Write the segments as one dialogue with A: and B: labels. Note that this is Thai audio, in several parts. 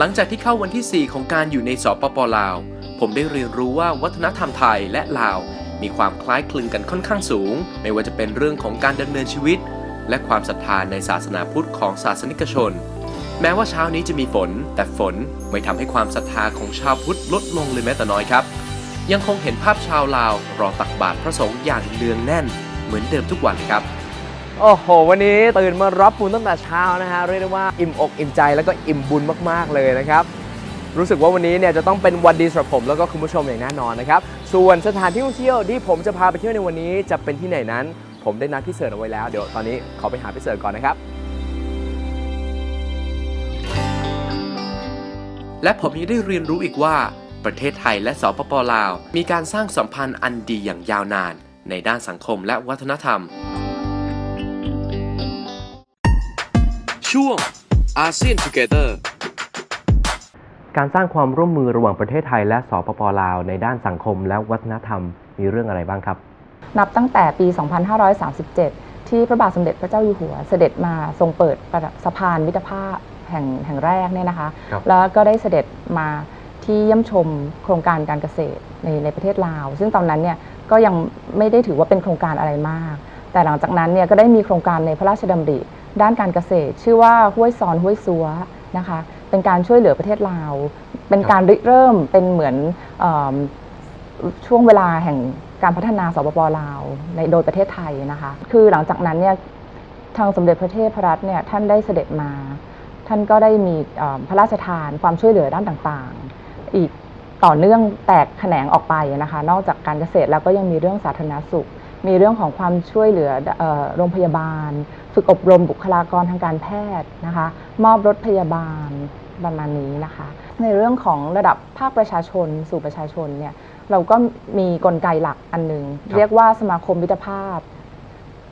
A: หลังจากที่เข้าวันที่ 4 ของการอยู่ในสปปลาว ผมได้เรียนรู้ว่าวัฒนธรรมไทยและลาว มีความคล้ายคลึงกันค่อนข้างสูง ไม่ว่าจะเป็นเรื่องของการดำเนินชีวิต และความศรัทธาในศาสนาพุทธของศาสนิกชน แม้ว่าเช้านี้จะมีฝน แต่ฝนไม่ทำให้ความศรัทธาของชาวพุทธลดลงเลยแม้แต่น้อยครับ ยังคงเห็นภาพชาวลาวรอตักบาตรพระสงฆ์อย่างเนืองแน่น เหมือนเดิมทุกวันครับ
B: โอ้โห วันนี้ตื่นมารับบุญตั้งแต่เช้านะฮะเรียกได้ว่าอิ่มอกอิ่มใจแล้วก็อิ่มบุญมากๆเลยนะครับรู้สึกว่าวันนี้เนี่ยจะต้องเป็นวันดีสำหรับผมแล้วก็คุณผู้ชมอย่างแน่นอนนะครับส่วนสถานที่ท่องเที่ยวที่ผมจะพาไปเที่ยวในวันนี้จะเป็นที่ไหนนั้น ผมได้นัดพี่เสิร์ชเอาไว้แล้วเดี๋ยวตอนนี้ขอไปหาพี่เสิร์ชก่อนนะครับ
A: และผมยังได้เรียนรู้อีกว่า ประเทศไทยและสปปลาว มีการสร้างสัมพันธ์อันดีอย่างยาวนาน ในด้านสังคมและวัฒนธรรม ช่วงอาเซียน Together
B: การสร้างความร่วมมือระหว่างประเทศไทยและสปปลาวในด้านสังคมและวัฒนธรรมมีเรื่องอะไรบ้างครับ
C: นับตั้งแต่ปี 2537 ที่พระบาทสมเด็จพระเจ้าอยู่หัว เสด็จมาทรงเปิดสะพานมิตรภาพแห่งแห่งแรกเนี่ยนะคะ
B: ครับ
C: แล้วก็ได้เสด็จมาที่เยี่ยมชมโครงการการเกษตรในในประเทศลาว ซึ่งตอนนั้นเนี่ยก็ยังไม่ได้ถือว่าเป็นโครงการอะไรมาก แต่หลังจากนั้นเนี่ยก็ได้มีโครงการในพระราชดำริ ด้านการเกษตร ชื่อว่าห้วยซอนห้วยซัวนะคะ เป็นการช่วยเหลือประเทศลาว เป็นการริเริ่มเป็นเหมือนเอิ่มช่วงเวลาแห่งการพัฒนาสปปลาวในโดยประเทศไทยนะคะ คือหลังจากนั้นเนี่ยทางสมเด็จพระเทพรัตน์เนี่ยท่านได้เสด็จมา ท่านก็ได้มีเอ่อพระราชทานความช่วยเหลือด้านต่างๆ อีกต่อเนื่องแตกแขนงออกไปนะคะ นอกจากการเกษตรแล้วก็ยังมีเรื่องสาธารณสุข มีเรื่องของความช่วยเหลือเอ่อโรงพยาบาล ฝึกอบรมบุคลากรทางการแพทย์นะคะ มอบรถพยาบาลประมาณนี้นะคะ ในเรื่องของระดับภาคประชาชนสู่ประชาชนเนี่ยเราก็มีกลไกหลักอันหนึ่งเรียกว่าสมาคมมิตรภาพ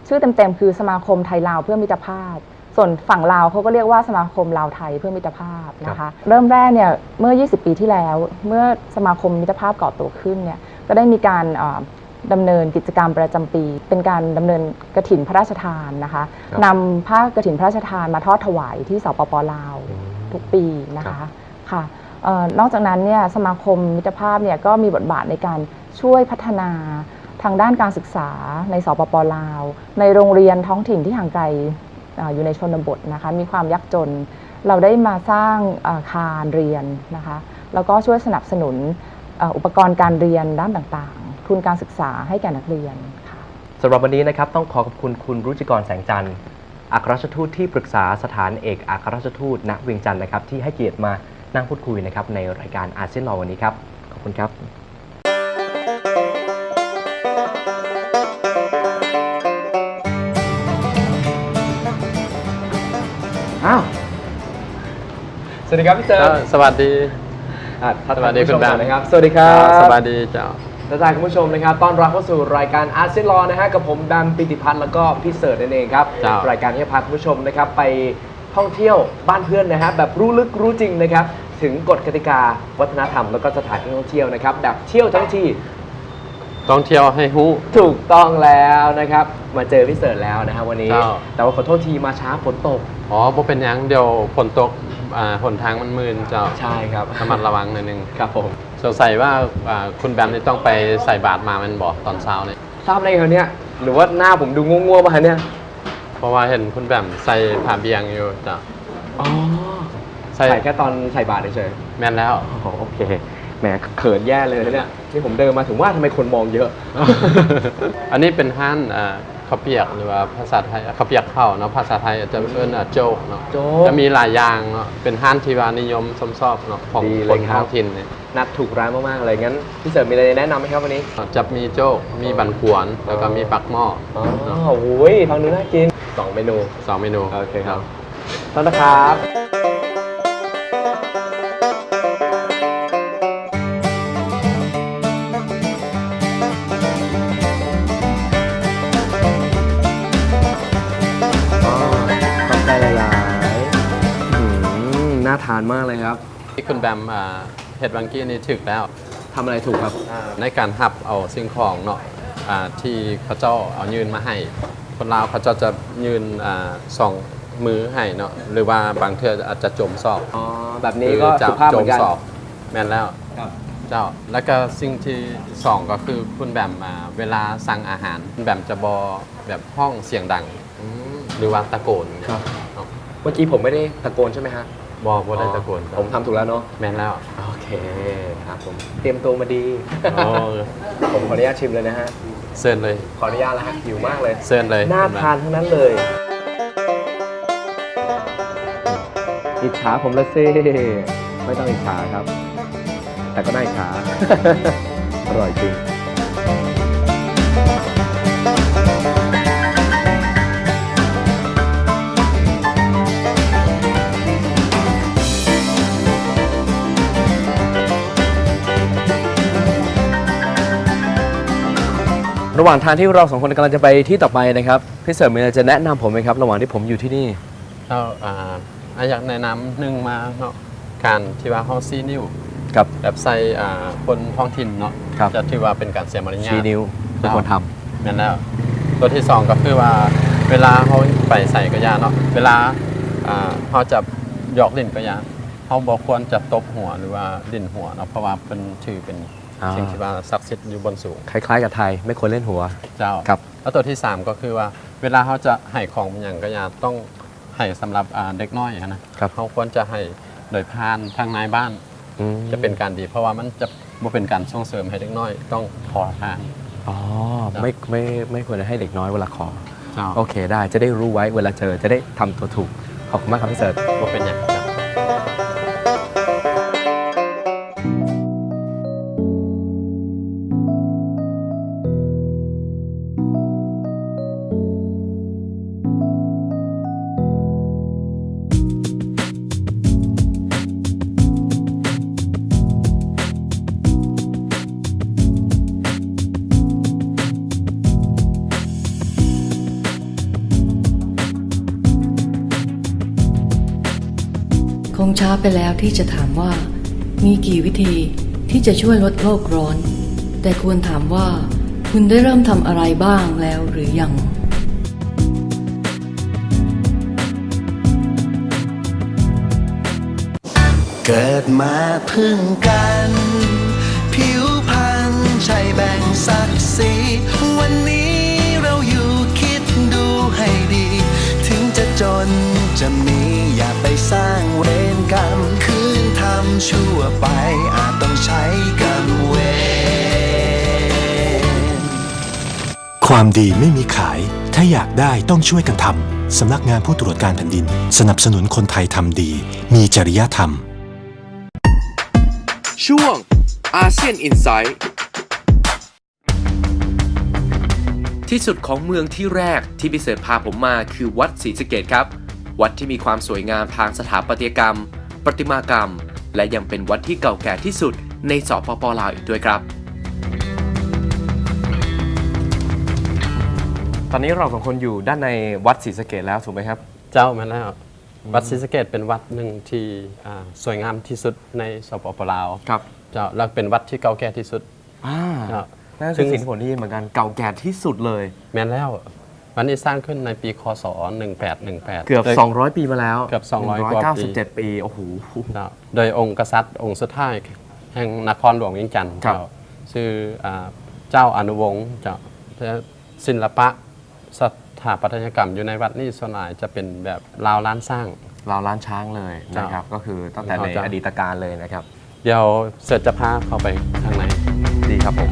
C: ชื่อเต็มๆคือสมาคมไทยลาวเพื่อมิตรภาพ ส่วนฝั่งลาวเขาก็เรียกว่าสมาคมลาวไทยเพื่อมิตรภาพนะคะ เริ่มแรกเนี่ยเมื่อ 20 ปีที่แล้ว เมื่อสมาคมมิตรภาพก่อตัวขึ้นเนี่ยก็ได้มีการเอ่อ ดำเนินกิจกรรมประจำปี เป็นการดำเนินกระถินพระราชทานนะคะ
B: ครับ
C: นำผ้ากระถินพระราชทานมาทอดถวายที่สปปลาว ทุกปีนะ
B: ครั
C: คะ
B: บ
C: ค่ะเออนอกจากนั้นเนี่ยสมาคมมิตรภาพเนี่ยก็มีบทบาทในการช่วยพัฒนาทางด้านการศึกษาในสปปลาว ในโรงเรียนท้องถิ่นที่ห่างไกลเอ่ออยู่ในชนบทนะคะมีความยากจน เราได้มาสร้างอาคารเรียนนะคะแล้วก็ช่วยสนับสนุนเอ่ออุปกรณ์การเรียนด้านต่างๆ ทุนการศึกษาให้แก่นักเรียนค่ะ
B: สำหรับวันนี้นะครับต้องขอขอบคุณคุณรุจิกรแสงจันทร์อัครราชทูตที่ปรึกษาสถานเอกอัครราชทูตณเวียงจันทร์นะครับที่ให้เกียรติมานั่งพูดคุยนะครับในรายการอาเซียนรอวันนี้ครับขอบคุณครับ อ้าว สวัสดีครับพี่เจอ
D: เอ่อสวัสดี
B: อะทัก
D: สวัสดี
B: ทาย
D: คุณแบม
B: ผู้ชก่อนนะครับ สวัสดีครับ
D: สวัสดีเจ้า
B: ทักทายคุณผู้ชมนะครับต้อนรับเข้าสู่รายการอาเซียนรอนะฮะกับผมแบมปิติพัฒน์แล้วก็พี่เสิร์ชนั่นเองครับ
D: ครับ
B: รายการที่จะพาคุณผู้ชมนะครับไปท่องเที่ยวบ้านเพื่อนนะฮะแบบรู้ลึกรู้จริงนะครับถึงกฎกติกาวัฒนธรรมแล้วก็สถานที่ท่องเที่ยวนะครับแบบเที่ยวทั้งที
D: ต้องเที่ยวให้ฮู้
B: ถูกต้องแล้วนะครับมาเจอพี่เสิร์ชแล้วนะฮะวันนี้
D: ครับ
B: แต่ว่าขอโทษทีมาช้าฝนตก
D: อ๋อบ่เป็นหยังเดี๋ยวฝนตกอ่าหนทางมันมืนเจ้า
B: ใช่ครับ
D: ระมัดระวังหน่อยหนึง
B: ครับผม
D: สงสัยว่าอ่าคุณแบมนี่ต้องไปใส่บาตรมามันบอกตอนเช้าเนี่ย
B: ทราบได้ไงเนี่ย หรือว่าหน้าผมดูง่วงๆมาเนี่ย
D: เพราะว่าเห็นคุณแบมใส่ผ้าเบียงอยู่เจ้า
B: อ๋อ
D: ใส่
B: ใส่แค่ตอนใส่บาตรเฉย
D: แม่นแล้ว
B: ๆอ๋อโอเค แหมเขินแย่เลยนะเนี่ย นี่ผมเดินมาถึงว่าทำไมคนมองเยอะ
D: อันนี้เป็นห้านอ่า ข้าวเปียกหรือว่าภาษาไทยข้าวเปียกข้าวเนาะภาษาไทยอาจจะเอิ้นอ่าโจ๊กเนาะ
B: โจ๊ก
D: จะมีหลายอย่างเนาะเป็นห้านที่ว่านิยมชมชอบเนาะของ
B: ดี
D: ค
B: เลย
D: น
B: ครับ
D: ท้องถิ่นเนี่ย
B: นัดถูกร้านมากๆเลยงั้นพี่เสริมมีอะไรแนะนำไหมครับวันนี้
D: จะมีโจ๊กมีบันกวนแล้วก็มีปักหม้อ
B: อ๋อ
D: เนาะ
B: โอ้ยฟังดูน่ากินสองเมนู
D: สองเมนู
B: โอเคครับต้นนะครับ ทานมากเลยครับ
D: ที่คุณแบมอ่าเห็ดบางกี้นี่ถึกแล้ว
B: ทำอะไรถูกครับ
D: ในการหับเอาสิ่งของเนาะอ่าที่เขาเจ้าเอายืนมาให้ คนลาวเขาเจ้าจะยืนอ่าสองมือให้เนาะหรือว่าบางเทื่ออาจจะจมซอก
B: อ๋อ แบบนี้ก็
D: หรือจะ
B: สุภาพเห
D: จ
B: มื
D: ม
B: อนกัน
D: ซอกแม่นแล้ว
B: ครับ
D: เจ้าแล้วก็สิ่งที่สองก็คือคุณแบมอ่าเวลาสั่งอาหารคุณแบมจะบอแบบห้องเสียงดัง หรือว่าตะโกน
B: ครับ
D: เนาะ
B: เมื่อกี้ผมไม่ได้ตะโกนใช่ไหมฮะ
D: บอบอได้ตะโกน
B: ผมทำถูกแล้วเนาะ
D: แม่นแล้ว
B: โอเคครับผม เตรียมตัวมาดี
D: โอ้
B: ผมขออนุญาตชิมเลยนะฮะ
D: เซินเลย
B: ขออนุญาตแล้วฮะหิวมากเลย
D: เซินเลย
B: น่า
D: คุณแบม
B: ทานทั้งนั้นเลยอิจฉาผมละสิไม่ต้องอิจฉาครับ แต่ก็น่าอิจฉาอร่อยจริง ระหว่างทางที่เราสองคนกำลังจะไปที่ต่อไปนะครับพี่เสริมมีอะไรจะแนะนำผมไหมครับ ระหว่างที่ผมอยู่ที่นี่
D: เราอ่าอะอยากแนะนำหนึ่งมาเนาะการที่ว่าเฮาซีนิ้ว
B: กับ
D: แบบใส่อ่าคนท้องถิ่นเนาะ
B: ครับ
D: จะถือว่าเป็นการเสียมารยาท
B: ชี้นิ้วเป็นคนท
D: นั่นแล้วตัวที่สองก็คือว่าเวลาเขาไปใส่กระยาเนาะเวลาอ่าเขาจะหยอกลิ้นกระยาเขาบอกควรจะตบหัวหรือว่าลิ้นหัวเนาะเพราะว่าเป็นถือเป็น
B: อ่า
D: สิ่งที่ว่าศักดิ์สิทธิ์อยู่บนสูงำ
B: คล้ายๆกับไทย ไม่ควรเล่นหัว
D: เจ้า
B: ครับ
D: แล้วตัวที่ 3 ก็คือว่าเวลาเขาจะให้ของเป็นอย่างกระยาต้องให้สำหรับอ่าเด็กน้อยอะนะครับ เขาควรจะให้โดยพานทางนายบ้าน
B: อืม
D: จะเป็นการดี เพราะว่ามันจะบ่เป็นการส่งเสริมให้เด็กน้อยต้องขอทาน
B: อ๋อไม่ไม่ไม่ควรจะให้เด็กน้อยเวลาขอ
D: เจ้า
B: โอเคได้จะได้รู้ไว้เวลาเจอจะได้ทำตัวถูก ขอบคุณมากครับพี่เสิร์ช
D: บ่เป็นอย่าง
E: ไปแล้วที่จะถามว่า มีกี่วิธีที่จะช่วยลดโลกร้อน แต่ควรถามว่า คุณได้เริ่มทำอะไรบ้างแล้วหรือยัง
F: เกิดมาพึ่งกัน ผิวพรรณใช่แบ่งศักดิ์ศรีวันนี้เราอยู่คิดดูให้ดี ถึงจะจนจะมีอย่าไปสร้างว กรรมคืนทำชั่วไปอาจต้องใช้กรรมเวร
G: ความดีไม่มีขาย ถ้าอยากได้ต้องช่วยกันทำสำนักงานผู้ตรวจการแผ่นดิน สนับสนุนคนไทยทำดี มีจริยธรรม
A: ช่วงอาเซียนอินไซต์ที่สุดของเมืองที่แรกที่พิเศษพาผมมาคือวัดศรีสะเกดครับ วัดที่มีความสวยงามทางสถาปัตยกรรม ประติมากรรม และยังเป็นวัดที่เก่าแก่ที่สุดในสปปลาวอีกด้วยครับ
B: ตอนนี้เราสองคนอยู่ด้านในวัดศรีสะเกดแล้วถูกไหมครับ
D: เจ้ามาแล้ววัดศรีสะเกดเป็นวัดหนึ่งที่อ่าสวยงามที่สุดในสปปลาว
B: ครับ
D: เจ้าแล้วเป็นวัดที่เก่าแก่ที่สุด
B: อ่า
D: เจ้า
B: นั่น
D: ซึ่
B: คืองสิ่งที่ผมได้ยินเหมือนกันเก่าแก่ที่สุดเลย
D: แม้นแล้ว วันนี้สร้างขึ้นในปีคศ 1818
B: เกือบ
D: โดย
B: 200 ปีมาแล้ว
D: เกือบ200กว่าปี
B: 197 ปีโอ้โห
D: เจ้าโดยองค์กษัตริย์องค์สุดท้ายแห่งนครหลวงเวียงจันทร์
B: ครับ
D: เจ้าชื่ออ่าเจ้าอนุวงศ์เจ้าและศิลปะสถาปัตยกรรมอยู่ในวัดนี้ส่วนใหญ่จะเป็นแบบลาวล้านสร้าง
B: เราล้านช้างเลย
D: ครับ
B: นะครับ ก็คือตั้งแต่ใน
D: เราจะ
B: อดีตการเลยนะครับ
D: เดี๋ยวเสร็จจะพาเข้าไปข้างใน
B: ดีครับผม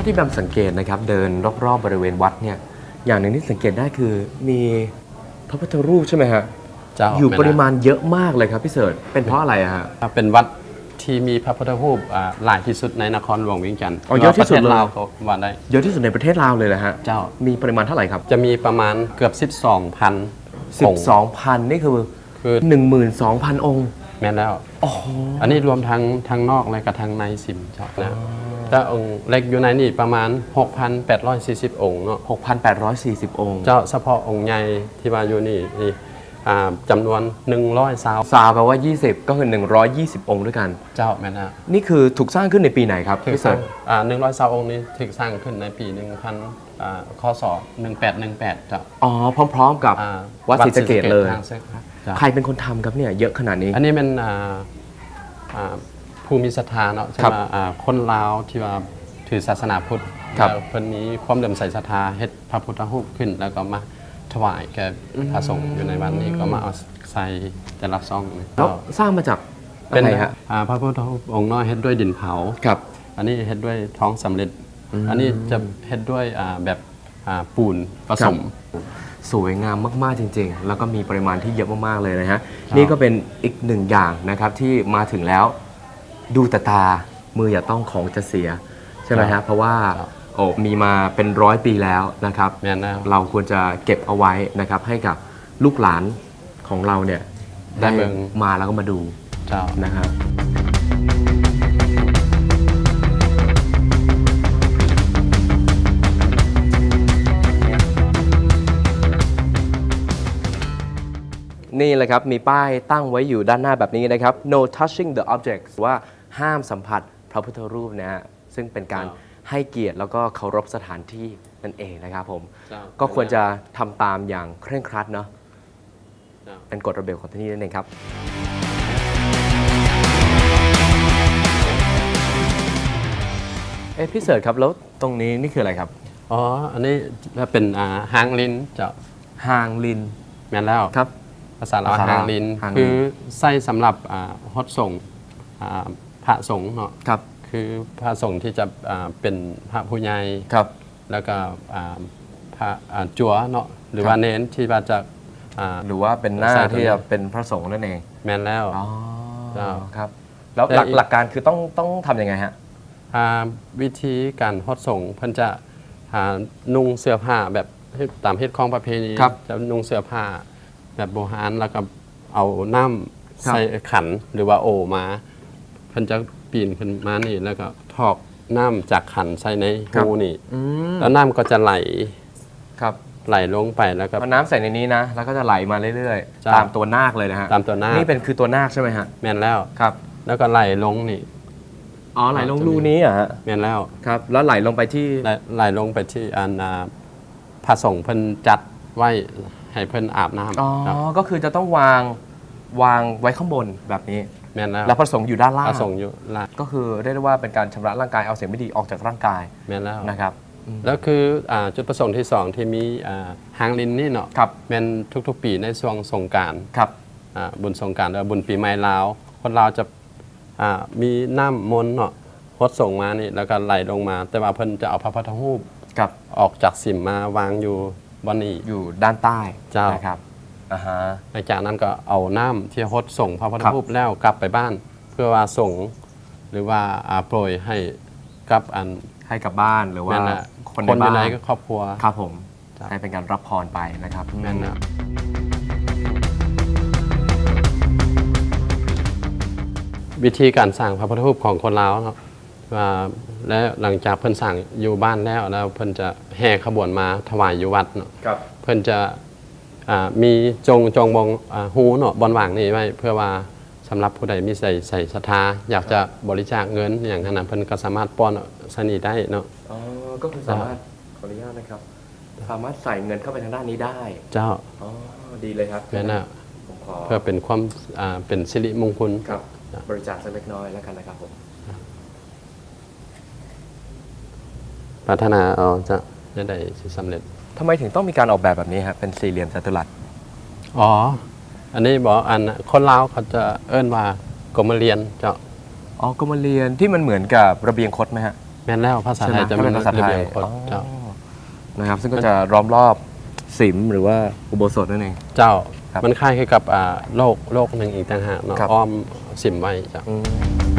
B: าที่แบมสังเกตนะครับเดินรอบๆบริเวณวัดเนี่ยอย่างหนึ่งที่สังเกตได้คือมีพระพุทธรูปใช่ไหมฮะ
D: เจ้า
B: อยู่
D: แนะ
B: ปริมาณเยอะมากเลยครับพี่เสิร์ชเป็นเพราะอะไรอะฮะ
D: เป็นวัดที่มีพระพุทธรูปอ่าหลายที่สุดในนครหลวงเวียงจันทร์
B: อ๋อเยอะที่สุดเลย
D: ประทศลาวก็ว่าได้
B: เยอะที่สุดในประเทศลาวเลยแหละฮะ
D: เจ้า
B: มีปริมาณเท่าไหร่ครับ
D: จะมีประมาณเกือบ 12,000องค์
B: 12,000นี่คือ
D: คือ
B: 12,000 องค์
D: แม่นแล้ว อันนี้รวมทั้งทั้งนอกและก็ทั้งในซิมเจ้านะ ถ้าองค์เล็กอยู่ในนี่ประมาณ 6,840 องค์เนาะ
B: 6,840 องค์
D: เจ้าเฉพาะองค์ใหญ่ที่ว่าอยู่นี่นี่อ่าจำนวน100ซาว
B: ซาวแปลว่า 20 ก็คือ 120 องค์ด้วยกัน
D: เจ้าแม่นแล้ว
B: นี่คือถูกสร้างขึ้นในปีไหนครับ
D: ถึง
B: พี่
D: ส
B: เสิ
D: ร้า
B: ร์
D: ง
B: ช
D: อ่า100ซาวองค์นี้ถึงสร้างขึ้นในปี 1,000อ่าคศ1818เจ้า
B: อ๋อพร้อมๆกับ
D: อ่า
B: วัดศรีสะเกดเลย
D: ทางศรีสะเกษเจ้า
B: ใครเป็นคนทำครับเนี่ยเยอะขนาดนี้
D: อันนี้เป็นอ่าอ่า ภูมิศรัทธาเนาะใช่
B: ครับ
D: ไหมอ่าคนลาวที่ว่าถือศาสนาพุทธ
B: ครับ
D: แล้วเพิ่นมีความเดิมใส่ศรัทธาเฮ็ดพระพุทธรูปขึ้น แล้วก็มาถวายแก่พระสงฆ์อยู่ในวันนี้ก็มาเอาใส่แต่ละซองนี่
B: แล้ว
D: ก็
B: สร้างมาจาก
D: เป็น
B: อะไรฮะ
D: อ่าพระพุทธรูปองค์น้อยเฮ็ดด้วยดินเผา
B: ครับ
D: อันนี้เฮ็ดด้วยท้องสำเร็จ อันนี้จะเฮ็ดด้วยอ่าแบบอ่าปูนผสม
B: สวยงามมากๆจริง ๆ แล้วก็มีปริมาณที่เยอะมากๆเลยนะฮะ นี่ก็เป็นอีกหนึ่งอย่างนะครับที่มาถึงแล้ว ดูแต่ตามืออย่าต้องของจะเสีย ใช่ไหม
D: ครั
B: ฮะ
D: บ
B: เพราะว่า
D: ครับ
B: โอ้มีมาเป็นร้อยปีแล้วนะครับ
D: แม่นแล้ว
B: เราควรจะเก็บเอาไว้นะครับให้กับลูกหลานของเราเนี่ย
D: ได้
B: ได้
D: เบิ่ง
B: มาแล้วก็มาดู
D: เจ้า
B: นะครับ นี่แหละครับ มีป้ายตั้งไว้อยู่ด้านหน้าแบบนี้นะครับ no touching the objects ว่า ห้ามสัมผัสพระพุทธรูปนะฮะซึ่งเป็นการ
D: ครับ
B: ให้เกียรติแล้วก็เคารพสถานที่นั่นเองนะครับผม
D: เจ้า
B: ก็ควรจะทำตามอย่างเคร่งครัดเนาะ
D: เจ้า
B: เป็นกฎระเบียบของที่นี่นั่นเองครับ เอ๊ะพี่เสิร์ชครับแล้วตรงนี้นี่คืออะไรครับ
D: อ๋อ อันนี้จะเป็นอ่าหางลิ้นเจ้า
B: หางลิน
D: แม่นแล้ว
B: ครับ
D: ภาษาลาว
B: ภาษาลาว
D: หางลิ้น
B: หางลิ้น
D: คือใส่สำหรับอ่าฮดส่งอ่า พระสงฆ์เนาะ
B: ครับ
D: คือพระสงฆ์ที่จะอ่าเป็นพระผู้ใหญ่
B: ครับ
D: แล้วก็อ่าพระอ่าจัวเนาะหรือว่าเน้นที่ว่าจะอ่า
B: หรือว่าเป็นหน้า
D: ใส่ตรงนี้
B: ที่จะเป็นพระสงฆ์นั่นเอง
D: แม่นแล้ว
B: อ๋อ
D: ครับ
B: ครับ แล้ว
D: แต่
B: หลัก
D: อีก
B: หลักการคือต้องต้องทำยังไงฮะ
D: อ่าวิธีการฮดส่งเพิ่นจะหานุ่งเสื้อผ้าแบบตามเฮ็ดของประเพณี
B: ครับ
D: จะนุ่งเสื้อผ้าแบบโบราณแล้วก็เอาน้ำ
B: ครับ
D: ใส่ขันหรือว่าโอมา เพิ่นจะปีนขึ้นมานี่ แล้วก็ทอกน้ำจากขันใส่ในหูนี่
B: อืม
D: แล้วน้ำก็จะไหล
B: ครับ
D: ไหลลงไปแล้วก็
B: เอาน้ำใส่ในนี้นะ แล้วก็จะไหลมาเรื่อย
D: จ้ะ
B: ๆตามตัวนาคเลยนะฮะ
D: ตามตัวนาค
B: นี่เป็นคือตัวนาคใช่ไหมฮะ
D: แม่นแล้ว
B: ครับ
D: แล้วก็ไหลลงนี่
B: อ๋อไหลลงรูนี้เหรอะฮะ
D: แม่นแล้ว
B: ครับ แล้วไหลลงไปที่
D: ไหลไหลลงไปที่อันอ่าพระสงฆ์เพิ่นจัดไว้ให้เพิ่นอาบน้ำ
B: อ๋อ
D: ครับ
B: ก็คือจะต้องวางวางไว้ข้างบนแบบนี้
D: แม่นแล้ว
B: แล้วพระสงฆ์อยู่ด้านล่าง
D: พระสงฆ์อยู่ล่าง
B: ก็คือเรียกได้ว่าเป็นการชำระร่างกายเอาสิ่งไม่ดีออกจากร่างกาย
D: แม่นแล้ว
B: นะครับ
D: แล้วคืออ่าจุดประสงค์ที่สองที่มีอ่าหางลินนี่เนาะ
B: ครับ
D: แม่นทุกๆ ปีในช่วงสงกราร
B: ครับ
D: บุญสงกรารแล้วบุญปีใหม่ลาว คนลาวจะอ่ามีน้ำมนต์เนาะฮดส่งมานี่แล้วก็ไหลลงมา แต่ว่าเพิ่นจะเอาพระพุทธรูป
B: กับ
D: ออกจากสิมมาวางอยู่บนนี้
B: อยู่ด้านใต้
D: เจ้าน
B: นะครับ อ่าฮะ
D: หลังจากนั้นก็เอาน้ำที่ฮดส่งพระพุทธ
B: ครับ
D: รูปแล้วกลับไปบ้าน เพื่อว่าส่งหรือว่าอ่าโปรยให้กับอัน
B: ให้กับบ้านหรือว่า
D: แม่นน่ะ
B: คน
D: คน
B: ใน
D: อยู่
B: บ้า
D: ใน
B: น
D: ครอบครัว
B: ครับผม
D: ครับ
B: ให้เป็นการรับพรไปนะครับ
D: แม่นนะวิธีการสั่งพระพุทธรูปของคนลาวเนาะว่าและหลังจากเพิ่นสั่งอยู่บ้านแล้วแล้วเพิ่นจะแห่ขบวนมาถวายอยู่วัดเนาะ
B: ครับ
D: เพิ่นจะอ่า มีจงจงบองอาฮูเนาะบอนว่างนี่ไว้เพื่อว่าสำหรับผู้ใดมีใส่ใส่ศรัทธาอยากจะบริจาคเงินอย่างนั้นนะเพิ่นก็สามารถป้อนสนีได้เนาะ
B: อ๋อก็คือสามารถขออนุญาตนะครับ สามารถใส่เงินเข้าไปทางด้านนี้ได้
D: เจ้า
B: อ๋อดีเลยครับ
D: แม่นน่ะ
B: ผมขอ
D: เพื่อเป็นความอ่าเป็นสิริมงคล
B: ครับบริจาคสักเล็กน้อยแล้วกันนะครับผม
D: ปรารถนาเอาจะจะได้สิสำเร็จ
B: ทำไมถึงต้องมีการออกแบบแบบนี้ครับเป็นสี่เหลี่ยมจัตุรัส
D: อ๋อ อันนี้บอกอันคนลาวเขาจะเอิ้นว่ากรมเรียนเจ้า
B: อ๋อกรมเรียนที่มันเหมือนกับระเบียงคดไหมฮะ
D: แม่นแล้วภาษาไทยจะ
B: ใช่หมถ้าเป็นภาษาไท
D: ระ
B: ย
D: เบียงคด
B: อ๋อ
D: เจ้า
B: นะครับ ซึ่งก็จะล้อมรอบสิมหรือว่าอุโบสถนั่นเอง
D: เจ้า
B: ครับ
D: มันคล้ายคือกับอ่าโลกโลกหนึ่งอีกต่างหากเนาะ
B: ครับ
D: อ้อมสิมไว้เจ้า
B: อืม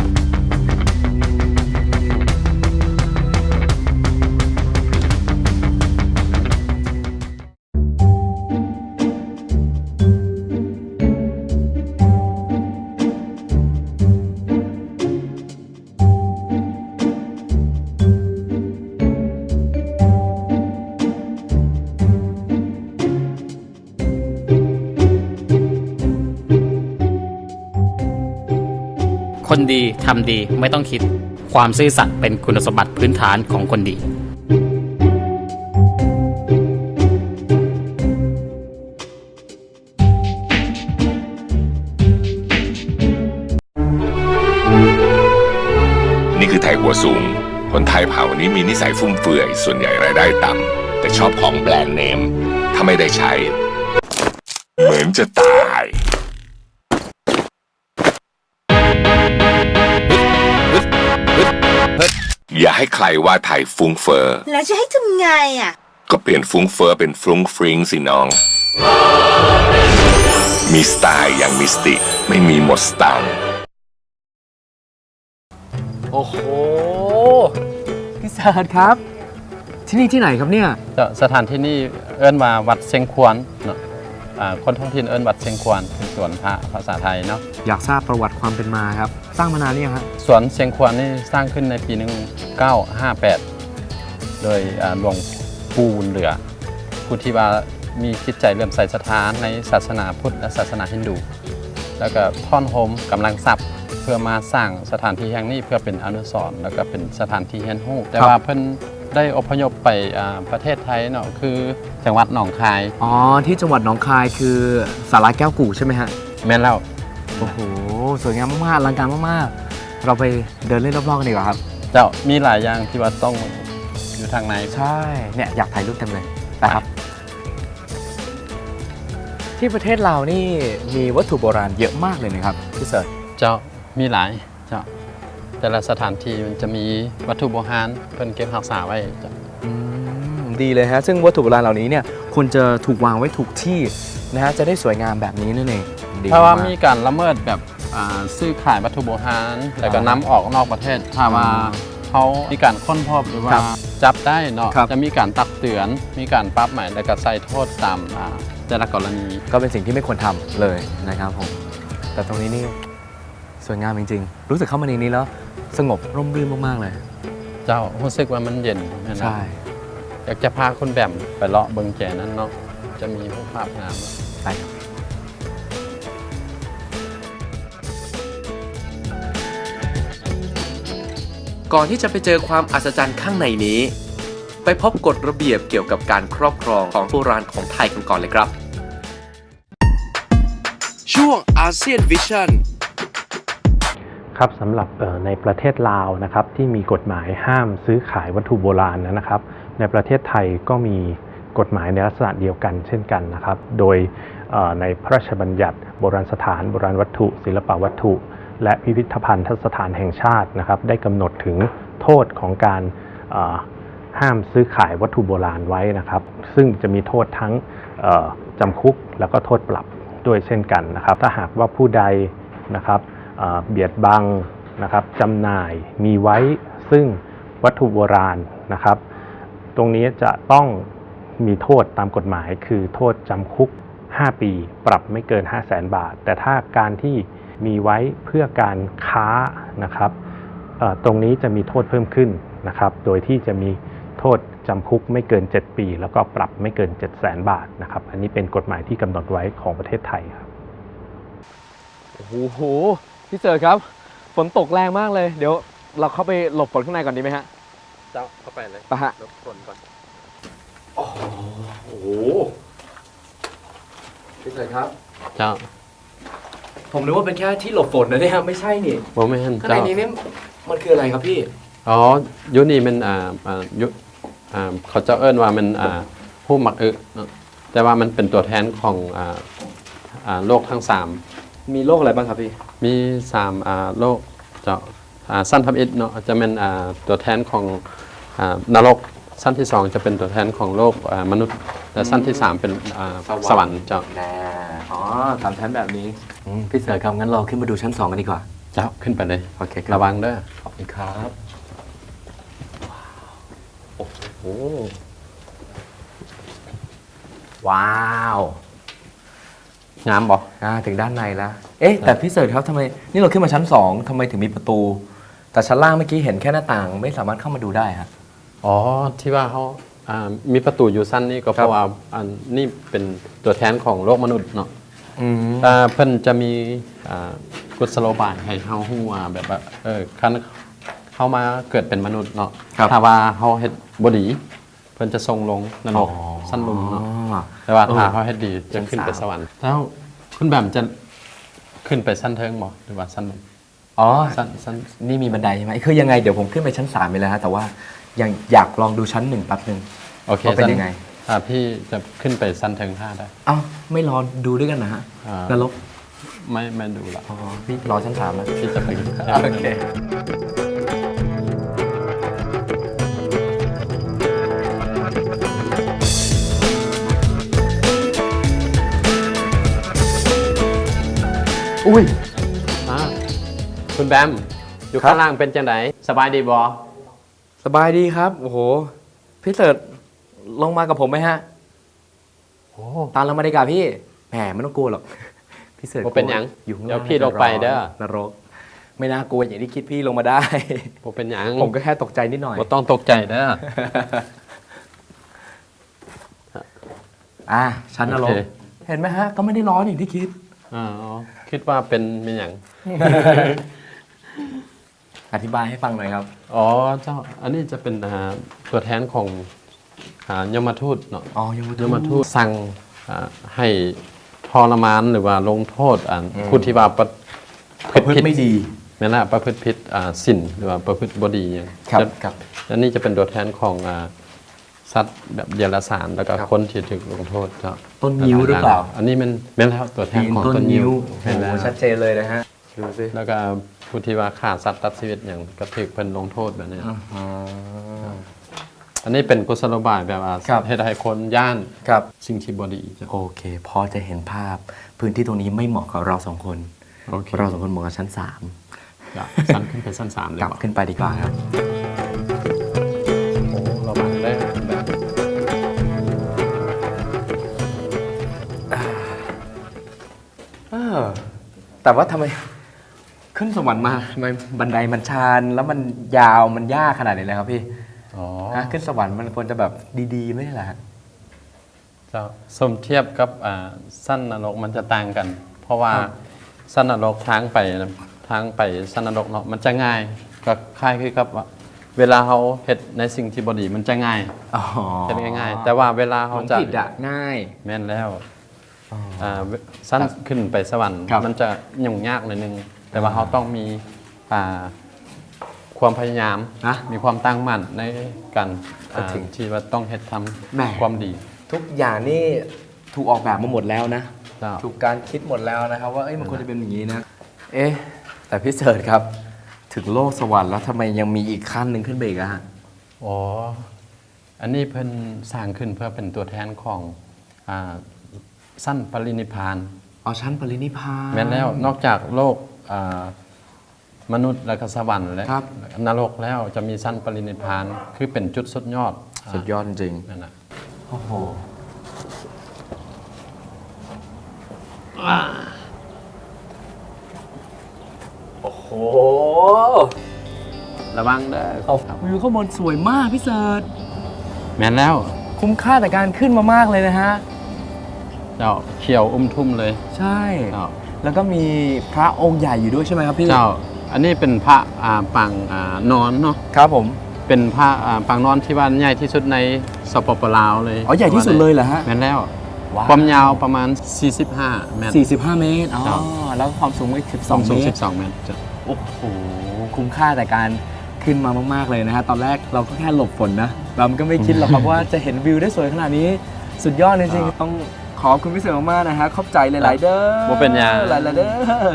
H: ดีทำดีไม่ต้องคิด ความซื่อสัตย์เป็นคุณสมบัติพื้นฐานของคนดี
I: นี่คือไทยหัวสูง คนไทยเผ่านี้มีนิสัยฟุ่มเฟือย ส่วนใหญ่รายได้ต่ำแต่ชอบของแบรนด์เนม ถ้าไม่ได้ใช้ เหมือนจะตาย ให้ใครว่าไทยฟุ้งเฟอ้อ
J: แล้วจะให้ทำไงอะ
I: ก็เปลี่ยนฟุ้งเฟอ้อเป็นฟรุ้งฟริงสิน้อง มีสไตล์อย่างมิสติ ไม่มีหมดสตังค์
B: โอ้โห พี่เสิร์ชครับ ที่นี่ที่ไหนครับเนี่ย
D: เจ้าสถานที่นี่เอิ้นว่าวัดเชียงควรเนาะอ่า คนท้องถิ่นเอิ้นวัดเชียงควรเป็นสวนพระภาษาไทยเนาะ
B: อยากทราบประวัติความเป็นมาครับ สร้างมานานหรือยังครับ
D: สวนเชียงควรนี่สร้างขึ้นในปี 1958 โดยอ่าหลวงปู่บุญเหลือผู้ที่ว่ามีจิตใจเลื่อมใสศรัทธาในศาสนาพุทธและศาสนาฮินดู แล้วก็ท่อนโฮมกำลังทรัพย์เพื่อมาสร้างสถานที่แห่งนี้เพื่อเป็นอนุสรณ์แล้วก็เป็นสถานที่เฮียนฮู้แต่ว่าเพิ่น ได้อพยพไปอ่าประเทศไทยเนาะคือจังหวัดหนองคาย
B: อ๋อที่จังหวัดหนองคายคือสาราแก้วกู่ใช่ไหมฮะ
D: แม่นแล้ว
B: โอ้โหสวยงามมากๆอลังการมากๆ เราไปเดินเล่นรอบๆกันดีกว่าครับ
D: เจ้ามีหลายอย่างที่ว่าต้องอยู่ทางใน
B: ใช่เนี่ยอยากถ่ายรูปเต็มเลยไปครับ ที่ประเทศเรานี่มีวัตถุโบราณเยอะมากเลยนะครับพี่เสิร์ช
D: เจ้ามีหลายเจ้า แต่ละสถานที่มันจะมีวัตถุโบราณเพิ่นเก็บรักษาไว้เจ้า
B: อืมดีเลยฮะ ซึ่งวัตถุโบราณเหล่านี้เนี่ยควรจะถูกวางไว้ถูกที่นะฮะจะได้สวยงามแบบนี้นั่นเองดี
D: ถ้าว่า
B: ๆ
D: มีการละเมิดแบบอ่าซื้อขายวัตถุโบราณแล้วก็นำออกนอกประเทศ ถ้าว่าเขามีการค้นพบหรือว่า
B: ครับ
D: จับได้เนาะ
B: ครับ
D: จะมีการตักเตือน มีการปรับใหม่แล้วก็ใส่โทษตามอ่าแต่ละกรณี
B: ก็เป็นสิ่งที่ไม่ควรทำเลยนะครับผม แต่ตรงนี้นี่สวยงามจริง ๆ รู้สึกเข้ามาในนี้แล้ว สงบร่มรื่นมากๆเลย
D: เจ้ารู้สึกว่ามันเย็นแม่นนะ
B: ใช่
D: อยากจะพาคุณแบมไปเลาะเบิงแจนั้นเนาะจะมีรูปภาพงาม
B: ไปครับ
A: ก่อนที่จะไปเจอความอัศจรรย์ข้างในนี้ ไปพบกฎระเบียบเกี่ยวกับการครอบครองของโบราณของไทยกันก่อนเลยครับ
K: ช่วงอาเซียนวิชั่น
L: ครับสำหรับในประเทศลาวนะครับที่มีกฎหมายห้ามซื้อขายวัตถุโบราณนะครับ ในประเทศไทยก็มีกฎหมายในลักษณะเดียวกันเช่นกันนะครับ โดยในพระราชบัญญัติโบราณสถานโบราณวัตถุ ศิลปวัตถุ และพิพิธภัณฑสถานแห่งชาตินะครับ ได้กำหนดถึงโทษของการห้ามซื้อขายวัตถุโบราณไว้นะครับ ซึ่งจะมีโทษทั้งจำคุกแล้วก็โทษปรับด้วยเช่นกันนะครับ ถ้าหากว่าผู้ใดนะครับ เบียดบังนะครับจำหน่ายมีไว้ซึ่งวัตถุโบราณนะครับ ตรงนี้จะต้องมีโทษตามกฎหมาย คือโทษจำคุก 5 ปี ปรับไม่เกิน 5 0 0แสนบาท แต่ถ้าการที่มีไว้เพื่อการค้านะครับตรงนี้จะมีโทษเพิ่มขึ้นนะครับ โดยที่จะมีโทษจำคุกไม่เกิน 7 ปี แล้วก็ปรับไม่เกิน 7 0 0แสนบาทนะครับ อันนี้เป็นกฎหมายที่กำหนดไว้ของประเทศไทยครับ
B: โอ้โห พี่เสิร์ชครับ ฝนตกแรงมากเลย เดี๋ยวเราเข้าไปหลบฝนข้างในก่อนดีไหมฮะ
D: เจ้าเข้าไปเลย
B: ไปฮะ
D: รบกวนก่อน
B: โอ้โหพี่เสิร์ชครับ
D: เจ้า
B: ผมนึกว่าเป็นแค่ที่หลบฝนนะเนี่ยไม่ใช่นี่
D: โมเมน
B: ข้างใน
D: เจ้า
B: นี้นี่มันคืออะไรครับพี่
D: อ๋อยุนี่มันอ่าอ่ายุอ่าเขาจะเอิ้นว่ามันอ่าผู้หมักอึเนาะแต่ว่ามันเป็นตัวแทนของอ่าอ่าโลกทั้งสาม
B: มีโรคอะไรบ้างครับพี่
D: มีสามอ่าโลกเจ้าอ่าสั้นทับอิดเนาะจะเป็นอ่าตัวแทนของอ่านรกสั้นที่สองจะเป็นตัวแทนของโลกอ่ามนุษย์ และสั้นที่สามเป็นอ่าสวรรค์เจ้า
B: แน่อ๋อสามชั้นแบบนี้ อืมพี่เสิร์ชครับงั้นเราขึ้นมาดูชั้นสองกันดีกว่า
D: เจ้าขึ้นไปเลย
B: โอเคครับ
D: ระวังเด้อ
B: ขอบคุณครับโอ้โหว้าว
D: งามบ่
B: อ่าถึงด้านในแล้ว เอ๊ะแต่พี่เสิร์ชครับทำไมนี่เราขึ้นมาชั้นสองทำไมถึงมีประตู แต่ชั้นล่างเมื่อกี้เห็นแค่หน้าต่าง ไม่สามารถเข้ามาดูได้ฮะ
D: อ๋อที่ว่าเขาอ่ามีประตูอยู่สั้นนี่ก็เพ
B: ครับ
D: ราะว่าอันนี่เป็นตัวแทนของโลกมนุษย์เนาะ
B: อืม
D: อ่าเพิ่นจะมีอ่ากุศโลบายให้เฮาฮู้ว่าแบบว่าเออคันเฮามาเกิดเป็นมนุษย์เนาะ
B: ครับ
D: ถ้าว่าเฮาเฮ็ดบ่ดีเพิ่นจะส่งลงนรก
B: อ๋อ
D: สั้นลุมเนาะแต่ว่า
B: เออ
D: ถ้าเฮาเฮ็ดดีจะขึ้นไป
B: ชั้นสาม
D: สวรรค์แล้วคุณแบมจะขึ้นไปสั้นเทิงบ่หรือว่าสั้นลุม
B: อ๋อ
D: สั้นสั้น
B: นี่มีบันไดใช่ไหมคือยังไงเดี๋ยวผมขึ้นไปชั้น3ไปแล้วฮะแต่ว่ายังอยากลองดูชั้นหนึ่งแป๊บหนึ่ง
D: โอเค
B: ว่าเป็น
D: สั้
B: ยังไง
D: อ่าพี่จะขึ้นไปสั้นเทิงห้าได้
B: เอ้าไม่รอดูด้วยกันนะฮะ
D: อ่าน
B: รก
D: ไม่ไม่ดูละ
B: อ๋อพี่รอชั้นสามนะ
D: พี่จะไป
B: โอเค อุ้ย
D: อ่าคุณแบม อยู่
B: ครับ
D: ข้างล่างเป็นจังไดสบายดีบอ
B: สบายดีครับ โอ้โห พี่เสิร์ชลงมากับผมไหมฮะ
D: โอ้
B: ตามเรามาดีกว่าพี่ แหมไม่ต้องกลัวหรอก พี่เสิร์ช
D: บ่เป็นหยัง
B: อยู่ข้างล่าง
D: เดี๋ยวพี่ลงไปเด้อ
B: นรก ไม่น่ากลัวอย่างที่คิดพี่ลงมาได้
D: บ่เป็นหยัง
B: ผมก็แค่ตกใจนิดหน่อย
D: บ่ต้องตกใจเด้อ
B: อะชั้นนร
D: โอกเค
B: เห็นไหมฮะ ก็ไม่ได้ร้อนอย่างที่คิด
D: อ๋อ คิดว่าเป็นเป็นหยัง
B: อธิบายให้ฟังหน่อยครับ
D: อ๋อเจ้าอันนี้จะเป็นอ่าตัวแทนของอ่ายมทูตเนาะ
B: อ๋อยม
D: ยมทูตสั่งอ่าให้ทรมานหรือว่าลงโทษอ่า
B: อืม
D: ผู้ที่ว่าประ
B: ประพฤติไม่ดี
D: แม่นละประพฤติผิดอ่าสินหรือว่าประพฤติบดีอย่าง
B: ครับ
D: จะ
B: ครับ
D: และนี่จะเป็นตัวแทนของอ่า สัตว์แบบเดรัจฉานแล้วก็
B: ครับ
D: คนที่ถูกลงโทษเจ้า
B: ต้นงิ้วหรือเปล่า
D: อันนี้มันแม่นแล้วตัวแทนของต้นนิ้ว
B: โอ้
D: แม่น
B: โห
D: แล้ว
B: ชัดเจนเลยนะฮะดูสิ
D: แล้วก็ผู้ที่ว่าฆ่าสัตว์ตัดชีวิตอย่างก็ถูกเพิ่นลงโทษแบบนี้
B: อ๋อ
D: อันนี้เป็นกุศโลบายแบบว่า
B: ครับ
D: เฮ็ดให้คนย่าน
B: ครับ
D: สิ่งที่บ่ดีจ้ะ
B: โอเคพอจะเห็นภาพพื้นที่ตรงนี้ไม่เหมาะกับเราสองคน
D: โอเค
B: เราสองคนเหมาะกับชั้นสาม
D: จ้ะสั้นขึ้นไปสั้นสามเลย
B: กลับ
D: บ่
B: ขึ้นไปดีกว่าครับ ออแต่ว่าทำไมขึ้นสวรรค์มาทำไมบันไดมันชันแล้วมันยาวมันยากขนาดนี้เลยครับพี่
D: อ๋อ
B: ฮะขึ้นสวรรค์มันควรจะแบบดีๆ ไม่ใช่เหรอฮะ
D: เจ้าสมเทียบกับอ่าสั้นนรกมันจะต่างกัน เพราะว่า
B: ครับ
D: สั้นนรกทางไปทางไปสั้นนรกเนาะมันจะง่ายก็คล้ายคือกับว่าเวลาเขาเฮ็ดในสิ่งที่บ่ดีมันจะง่าย
B: อ๋อ
D: เฮ็ดง่ายๆแต่ว่าเวลา
B: ข
D: เขา
B: อง
D: จะ
B: ผิดอะง่าย
D: แม่นแล้วอ่าสั้นขึ้นไปสวรรค์
B: ครับ
D: มันจะยุ่งยากหน่อยนึง แต่ว่าเขาต้องมีอ่าความพยายาม
B: นะ
D: มีความตั้งมั่นในการ
B: ก็จริง
D: อ่าที่ว่าต้องเฮ็ดท
B: แหม่ำ
D: ความดี
B: ทุกอย่างนี่ถูกออกแบบมาหมดแล้วนะ
D: เจ้า
B: ถูกการคิดหมดแล้วนะครับ ว่าเอ้ยมันควรจะเป็นอย่างนี้นะ เอ๊ะ แต่พี่เสิร์ชครับ ถึงโลกสวรรค์แล้วทำไมยังมีอีกขั้นหนึ่งขึ้นไปอีกอะฮะ
D: อ๋อ อันนี้เพิ่นสร้างขึ้นเพื่อเป็นตัวแทนของอ่า สั้นปรินิพพาน
B: เอาชั้นปรินิพพาน
D: แม้นแล้วนอกจากโลกอ่ามนุษย์และก็สวรรค์และ
B: ครับ
D: นรกแล้วจะมีสั้นปรินิพพานคือเป็นจุดสุดยอด
B: สุดยอดจริง
D: นั่นนะ
B: โอ้โหโอ้โห
D: ระวังเด้อครับ
B: วิวข้างบนสวยมากพี่เสิร์ช
D: แม้นแล้ว
B: คุ้มค่าแต่การขึ้นมามากเลยนะฮะ
D: เจ้าเขียวอุ้มทุ่มเลย
B: ใช่
D: เจ้า
B: แล้วก็มีพระองค์ใหญ่อยู่ด้วยใช่ไหมครับพี่
D: เจ้า อันนี้เป็นพระอ่าปางอ่านอนเนาะ
B: ครับผม
D: เป็นพระอ่าปางนอนที่ว่าใหญ่ที่สุดในสปปลาวเลย
B: อ๋อใหญ่ที่สุดเลยเหรอฮะ
D: แม่นแล้ว
B: ว้าว
D: ความยาวประมาณ 45 เมตร
B: 45 เมตรอ๋อ
D: ครับ
B: แล้วความสูงไม่
D: สูง
B: 12
D: สู
B: เม
D: ง
B: ตร
D: 12 เมตรจ้ะ
B: โอ้โหคุ้มค่าแต่การขึ้นมามาก ๆ เลยนะฮะ ตอนแรกเราก็แค่หลบฝนนะเราก็ไม่คิดหรอกครับว่าจะเห็นวิวได้สวยขนาดนี้ สุดยอดจริงๆต้อง ขอบคุณพี่เสือมากๆนะฮะขอบใจหลายๆเด้อ
D: บ่เป็นหยัง
B: หลายๆเด้อ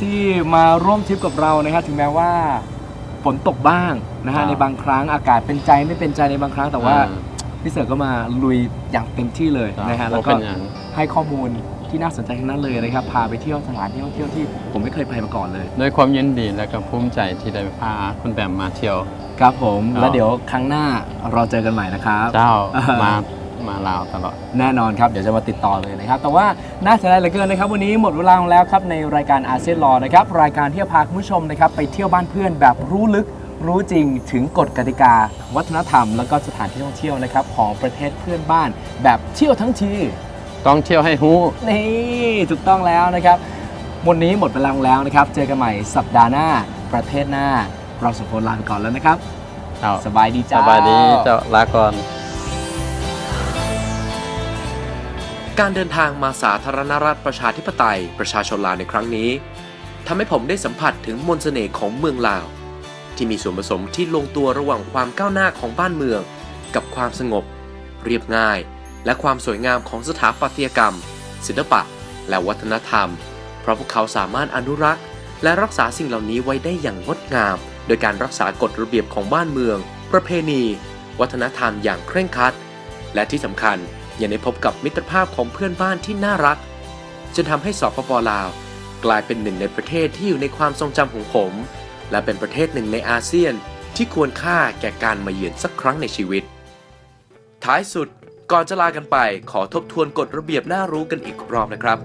B: ที่มาร่วมทริปกับเรานะฮะถึงแม้ว่าฝนตกบ้างนะฮะในบางครั้งอากาศเป็นใจไม่เป็นใจในบางครั้งแต่ว่า
D: อ่
B: พี่เสือก็มาลุยอย่างเต็มที่เลยนะฮะ
D: บ่
B: แล้วก็
D: เป็นหยัง
B: ให้ข้อมูลที่น่าสนใจทั้งนั้นเลยนะครับ พาไปเที่ยวสถานที่ท่องเที่ยวที่ผมไม่เคยไปมาก่อนเลย
D: ด้วยความยินดีและก็ภูมิใจที่ได้พาคุณแบมมาเที่ยว
B: ครับผม
D: ครับ
B: แล้วเดี๋ยวครั้งหน้าเราเจอกันใหม่นะครับ
D: เจ้า
B: อ่าม
D: มา มาลาวตลอด
B: แน่นอนครับ เดี๋ยวจะมาติดต่อเลยนะครับ แต่ว่าน่าเสียดายเหลือเกินนะครับ วันนี้หมดเวลาลงแล้วครับในรายการอาเซียนรอนะครับ รายการที่จะพาคุณผู้ชมนะครับไปเที่ยวบ้านเพื่อนแบบรู้ลึกรู้จริงถึงกฎกติกา วัฒนธรรม แล้วก็สถานที่ท่องเที่ยวนะครับของประเทศเพื่อนบ้าน แบบเที่ยวทั้งที
D: ต้องเที่ยวให้ฮู้
B: นี่ถูกต้องแล้วนะครับ วันนี้หมดเวลาลงแล้วนะครับ เจอกันใหม่สัปดาห์หน้า ประเทศหน้า เราสองคนลาไปก่อนแล้วนะครับ สบายดี
D: ส
B: จ้า
D: บายดีเจ้าลาก่อน
A: การเดินทางมาสาธารณรัฐประชาธิปไตยประชาชนลาวในครั้งนี้ทำให้ผมได้สัมผัสถึงมนต์เสน่ห์ของเมืองลาว ที่มีส่วนผสมที่ลงตัวระหว่างความก้าวหน้าของบ้านเมือง กับความสงบ เรียบง่าย และความสวยงามของสถาปัตยกรรม ศิลปะ และวัฒนธรรม เพราะพวกเขาสามารถอนุรักษ์ และรักษาสิ่งเหล่านี้ไว้ได้อย่างงดงาม โดยการรักษากฎระเบียบของบ้านเมือง ประเพณี วัฒนธรรมอย่างเคร่งครัด และที่สำคัญ ยังได้พบกับมิตรภาพของเพื่อนบ้านที่น่ารัก จนทำให้สปปลาว กลายเป็นหนึ่งในประเทศที่อยู่ในความทรงจำของผม และเป็นประเทศหนึ่งในอาเซียนที่ควรค่าแก่การมาเยือนสักครั้งในชีวิต ท้ายสุดก่อนจะลากันไปขอทบทวนกฎระเบียบน่ารู้กันอีกรอบนะครับ